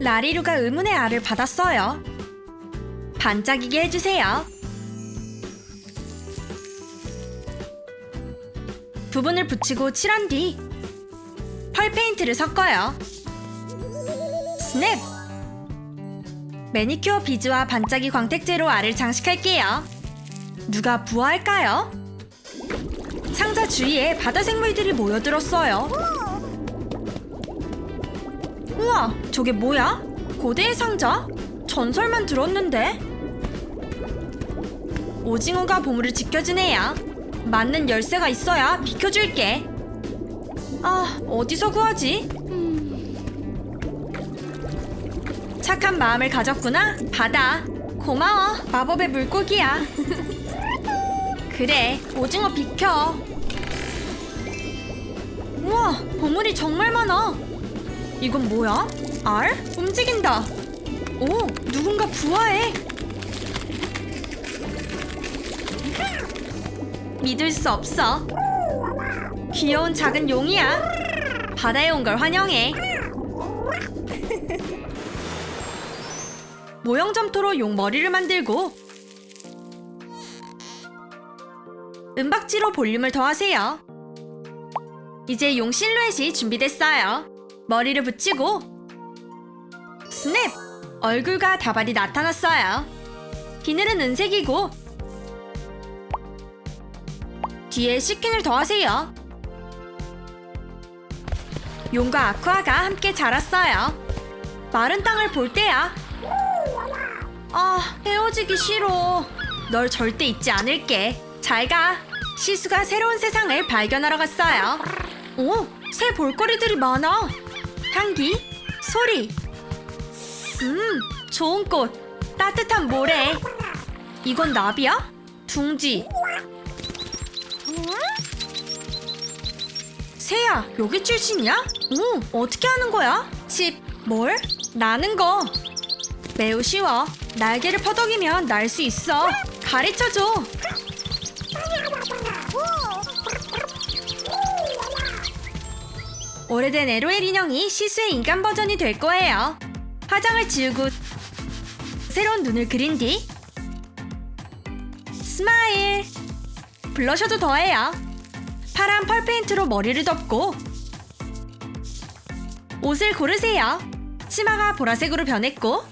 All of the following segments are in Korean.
라리루가 의문의 알을 받았어요. 반짝이게 해주세요. 부분을 붙이고 칠한 뒤 펄 페인트를 섞어요. 스냅! 매니큐어 비즈와 반짝이 광택제로 알을 장식할게요. 누가 부화할까요? 상자 주위에 바다 생물들이 모여들었어요. 우와, 저게 뭐야? 고대의 상자? 전설만 들었는데? 오징어가 보물을 지켜주네요. 맞는 열쇠가 있어야 비켜줄게. 아, 어디서 구하지? 착한 마음을 가졌구나. 받아. 고마워. 마법의 물고기야. 그래, 오징어 비켜. 우와, 보물이 정말 많아. 이건 뭐야? 알? 움직인다. 오, 누군가 부화해. 믿을 수 없어. 귀여운 작은 용이야. 바다에 온 걸 환영해. 모형 점토로 용 머리를 만들고 은박지로 볼륨을 더하세요. 이제 용 실루엣이 준비됐어요. 머리를 붙이고 스냅! 얼굴과 다발이 나타났어요. 비늘은 은색이고 뒤에 시킨을 더하세요. 용과 아쿠아가 함께 자랐어요. 마른 땅을 볼 때야. 아, 헤어지기 싫어. 널 절대 잊지 않을게. 잘 가. 시수가 새로운 세상을 발견하러 갔어요. 오, 새 볼거리들이 많아. 향기, 소리. 음, 좋은 꽃. 따뜻한 모래. 이건 나비야? 둥지. 새야, 여기 출신이야? 오, 어떻게 하는 거야? 칩, 뭘? 나는 거. 매우 쉬워. 날개를 퍼덕이면 날 수 있어. 가르쳐줘. 오래된 에로엘 인형이 시수의 인간 버전이 될 거예요. 화장을 지우고 새로운 눈을 그린 뒤 스마일 블러셔도 더해요. 파란 펄 페인트로 머리를 덮고 옷을 고르세요. 치마가 보라색으로 변했고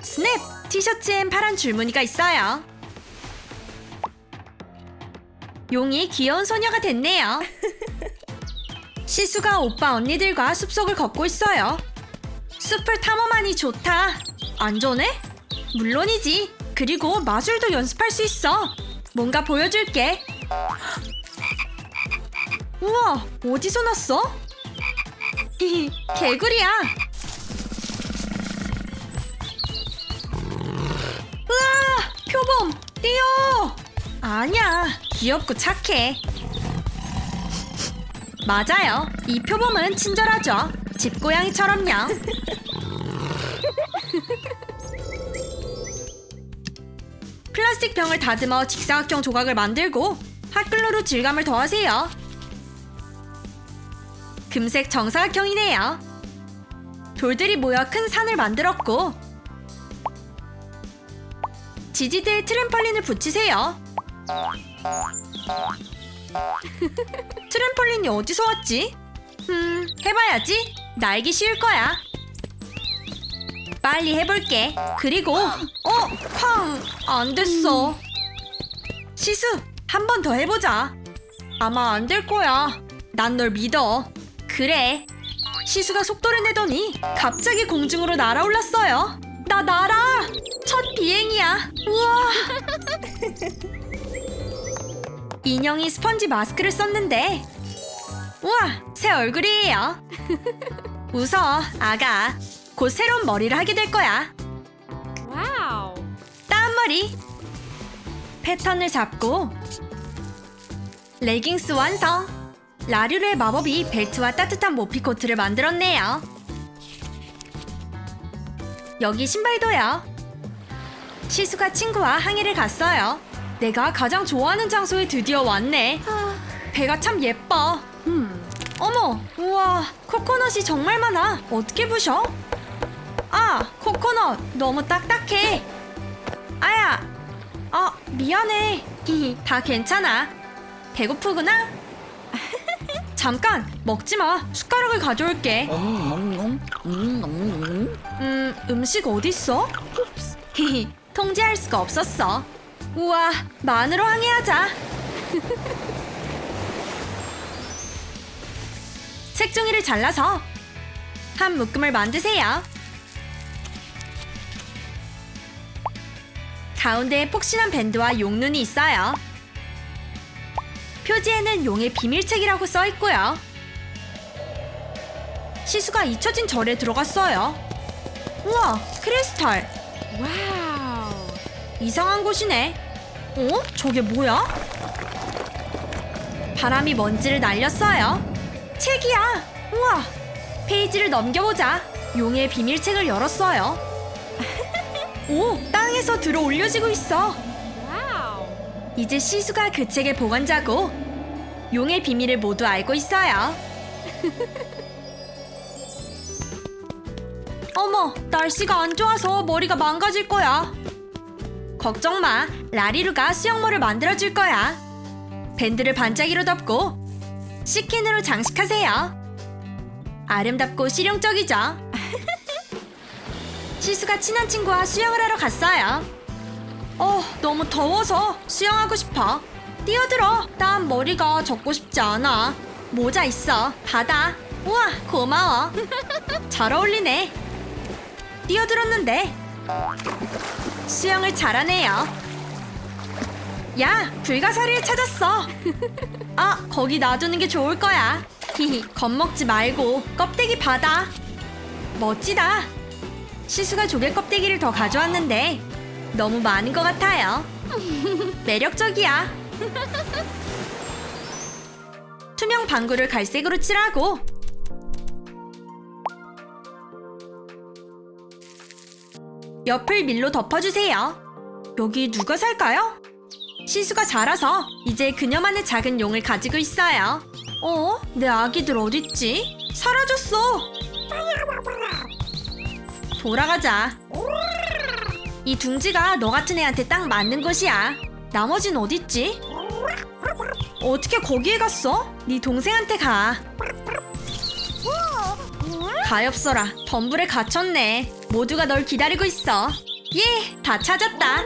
스냅 티셔츠엔 파란 줄무늬가 있어요. 용이 귀여운 소녀가 됐네요. 시수가 오빠 언니들과 숲속을 걷고 있어요. 숲을 탐험하니 좋다. 안전해? 물론이지. 그리고 마술도 연습할 수 있어. 뭔가 보여줄게. 우와, 어디서 났어? 개구리야. 으아, 표범, 뛰어. 아니야, 귀엽고 착해. 맞아요. 이 표범은 친절하죠. 집고양이처럼요. 플라스틱 병을 다듬어 직사각형 조각을 만들고 핫글루로 질감을 더하세요. 금색 정사각형이네요. 돌들이 모여 큰 산을 만들었고 지지대에 트램펄린을 붙이세요. 트램펄린이 어디서 왔지? 음, 해봐야지. 날기 쉬울 거야. 빨리 해볼게. 그리고, 어, 쾅! 안 됐어. 시수, 한 번 더 해보자. 아마 안 될 거야. 난 널 믿어. 그래. 시수가 속도를 내더니 갑자기 공중으로 날아올랐어요. 나 날아! 첫 비행이야. 우와! 인형이 스펀지 마스크를 썼는데. 우와 새 얼굴이에요. 웃어 아가. 곧 새로운 머리를 하게 될 거야. Wow. 따은 머리. 패턴을 잡고 레깅스 완성. 라류르의 마법이 벨트와 따뜻한 모피 코트를 만들었네요. 여기 신발도요. 시수가 친구와 항해를 갔어요 내가 가장 좋아하는 장소에 드디어 왔네 배가 참 예뻐 어머 우와 코코넛이 정말 많아 어떻게 부셔? 아, 코코넛 너무 딱딱해. 아야. 아, 미안해. 다 괜찮아. 배고프구나? 잠깐, 먹지 마. 숟가락을 가져올게. 음, 음식 어딨어? 히히, 통제할 수가 없었어. 우와, 만으로 항해하자. 색종이를 잘라서 한 묶음을 만드세요. 가운데에 폭신한 밴드와 용눈이 있어요. 표지에는 용의 비밀책이라고 써 있고요. 시수가 잊혀진 절에 들어갔어요. 우와, 크리스탈. Wow. 이상한 곳이네. 어? 저게 뭐야? 바람이 먼지를 날렸어요. 책이야. 우와. 페이지를 넘겨보자. 용의 비밀책을 열었어요. 오, 땅에서 들어 올려지고 있어. 이제 시수가 그 책의 보관자고 용의 비밀을 모두 알고 있어요. 어머, 날씨가 안 좋아서 머리가 망가질 거야. 걱정 마, 라리루가 수영모를 만들어줄 거야. 밴드를 반짝이로 덮고 시킨으로 장식하세요. 아름답고 실용적이죠? 시수가 친한 친구와 수영을 하러 갔어요. 어, 너무 더워서 수영하고 싶어. 뛰어들어. 난 머리가 젖고 싶지 않아. 모자 있어. 받아. 우와, 고마워. 잘 어울리네. 뛰어들었는데. 수영을 잘하네요. 야, 불가사리를 찾았어. 아, 거기 놔두는 게 좋을 거야. 히히, 겁먹지 말고 껍데기 받아. 멋지다. 시수가 조개 껍데기를 더 가져왔는데 너무 많은 것 같아요. 매력적이야. 투명 방구를 갈색으로 칠하고 옆을 밀로 덮어주세요. 여기 누가 살까요? 시수가 자라서 이제 그녀만의 작은 용을 가지고 있어요. 어? 내 아기들 어딨지? 사라졌어. 돌아가자. 이 둥지가 너 같은 애한테 딱 맞는 곳이야. 나머진 어딨지? 어떻게 거기에 갔어? 네 동생한테 가. 가엾어라. 덤불에 갇혔네. 모두가 널 기다리고 있어. 예, 다 찾았다.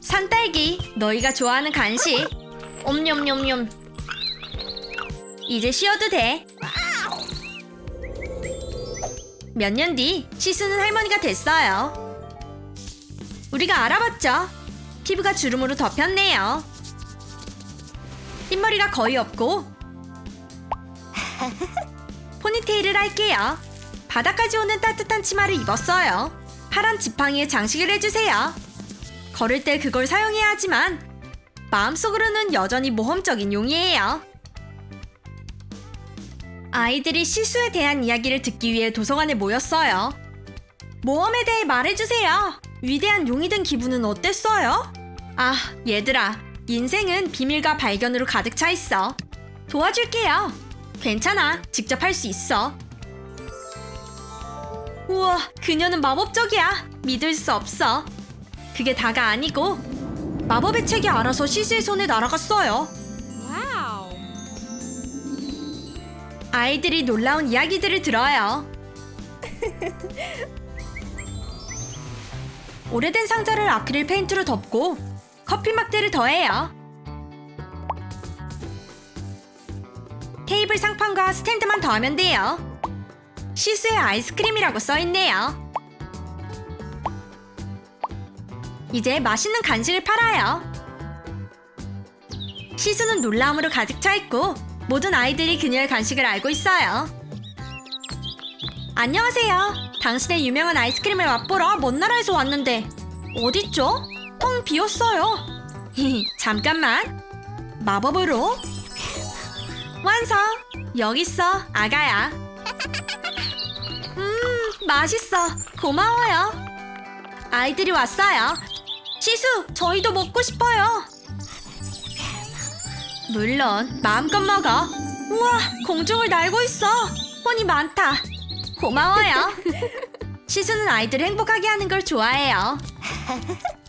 산딸기, 너희가 좋아하는 간식. 옴뇸뇸뇸. 이제 쉬어도 돼. 몇 년 뒤 시수는 할머니가 됐어요. 우리가 알아봤죠. 피부가 주름으로 덮였네요. 흰머리가 거의 없고 포니테일을 할게요. 바닥까지 오는 따뜻한 치마를 입었어요. 파란 지팡이에 장식을 해주세요. 걸을 때 그걸 사용해야 하지만 마음속으로는 여전히 모험적인 용이에요. 아이들이 시수에 대한 이야기를 듣기 위해 도서관에 모였어요. 모험에 대해 말해주세요. 위대한 용이 된 기분은 어땠어요? 아, 얘들아. 인생은 비밀과 발견으로 가득 차 있어. 도와줄게요. 괜찮아. 직접 할 수 있어. 우와, 그녀는 마법적이야. 믿을 수 없어. 그게 다가 아니고 마법의 책이 알아서 시수의 손에 날아갔어요. Wow. 아이들이 놀라운 이야기들을 들어요. 오래된 상자를 아크릴 페인트로 덮고 커피 막대를 더해요. 테이블 상판과 스탠드만 더하면 돼요. 시수의 아이스크림이라고 써있네요. 이제 맛있는 간식을 팔아요. 시수는 놀라움으로 가득 차 있고 모든 아이들이 그녀의 간식을 알고 있어요. 안녕하세요. 당신의 유명한 아이스크림을 맛보러 먼 나라에서 왔는데 어딨죠? 텅 비었어요. 잠깐만. 마법으로 완성. 여기 있어, 아가야. 음, 맛있어. 고마워요. 아이들이 왔어요. 시수, 저희도 먹고 싶어요. 물론 마음껏 먹어. 우와, 공중을 날고 있어. 혼이 많다. 고마워요. 시수는 아이들을 행복하게 하는 걸 좋아해요.